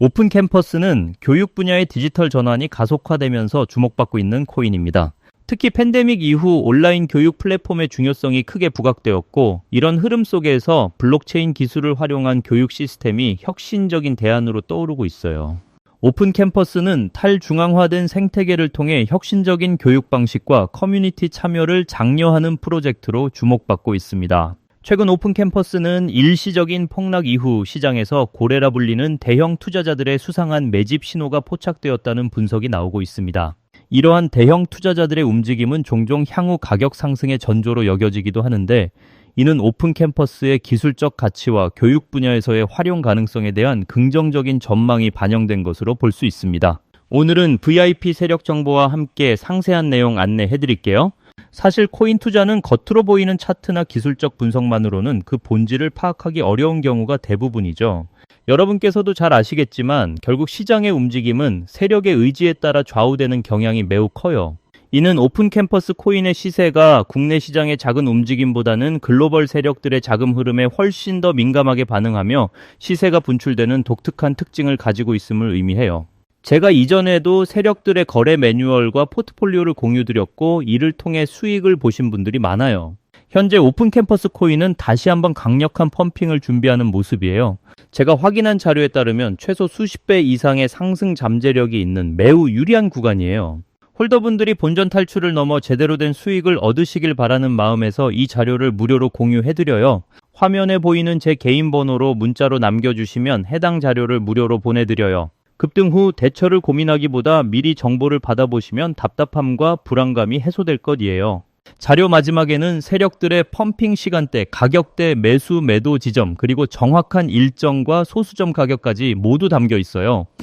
오픈 캠퍼스는 교육 분야의 디지털 전환이 가속화되면서 주목받고 있는 코인입니다. 특히 팬데믹 이후 온라인 교육 플랫폼의 중요성이 크게 부각되었고 이런 흐름 속에서 블록체인 기술을 활용한 교육 시스템이 혁신적인 대안으로 떠오르고 있어요. 오픈 캠퍼스는 탈중앙화된 생태계를 통해 혁신적인 교육 방식과 커뮤니티 참여를 장려하는 프로젝트로 주목받고 있습니다. 최근 오픈 캠퍼스는 일시적인 폭락 이후 시장에서 고래라 불리는 대형 투자자들의 수상한 매집 신호가 포착되었다는 분석이 나오고 있습니다. 이러한 대형 투자자들의 움직임은 종종 향후 가격 상승의 전조로 여겨지기도 하는데 이는 오픈 캠퍼스의 기술적 가치와 교육 분야에서의 활용 가능성에 대한 긍정적인 전망이 반영된 것으로 볼 수 있습니다. 오늘은 VIP 세력 정보와 함께 상세한 내용 안내해 드릴게요. 사실 코인 투자는 겉으로 보이는 차트나 기술적 분석만으로는 그 본질을 파악하기 어려운 경우가 대부분이죠. 여러분께서도 잘 아시겠지만 결국 시장의 움직임은 세력의 의지에 따라 좌우되는 경향이 매우 커요. 이는 오픈 캠퍼스 코인의 시세가 국내 시장의 작은 움직임보다는 글로벌 세력들의 자금 흐름에 훨씬 더 민감하게 반응하며 시세가 분출되는 독특한 특징을 가지고 있음을 의미해요. 제가 이전에도 세력들의 거래 매뉴얼과 포트폴리오를 공유드렸고 이를 통해 수익을 보신 분들이 많아요. 현재 오픈 캠퍼스 코인은 다시 한번 강력한 펌핑을 준비하는 모습이에요. 제가 확인한 자료에 따르면 최소 수십 배 이상의 상승 잠재력이 있는 매우 유리한 구간이에요. 홀더분들이 본전 탈출을 넘어 제대로 된 수익을 얻으시길 바라는 마음에서 이 자료를 무료로 공유해드려요. 화면에 보이는 제 개인 번호로 문자로 남겨주시면 해당 자료를 무료로 보내드려요. 급등 후 대처를 고민하기보다 미리 정보를 받아보시면 답답함과 불안감이 해소될 것이에요. 자료 마지막에는 세력들의 펌핑 시간대, 가격대, 매수, 매도 지점, 그리고 정확한 일정과 소수점 가격까지 모두 담겨 있어요.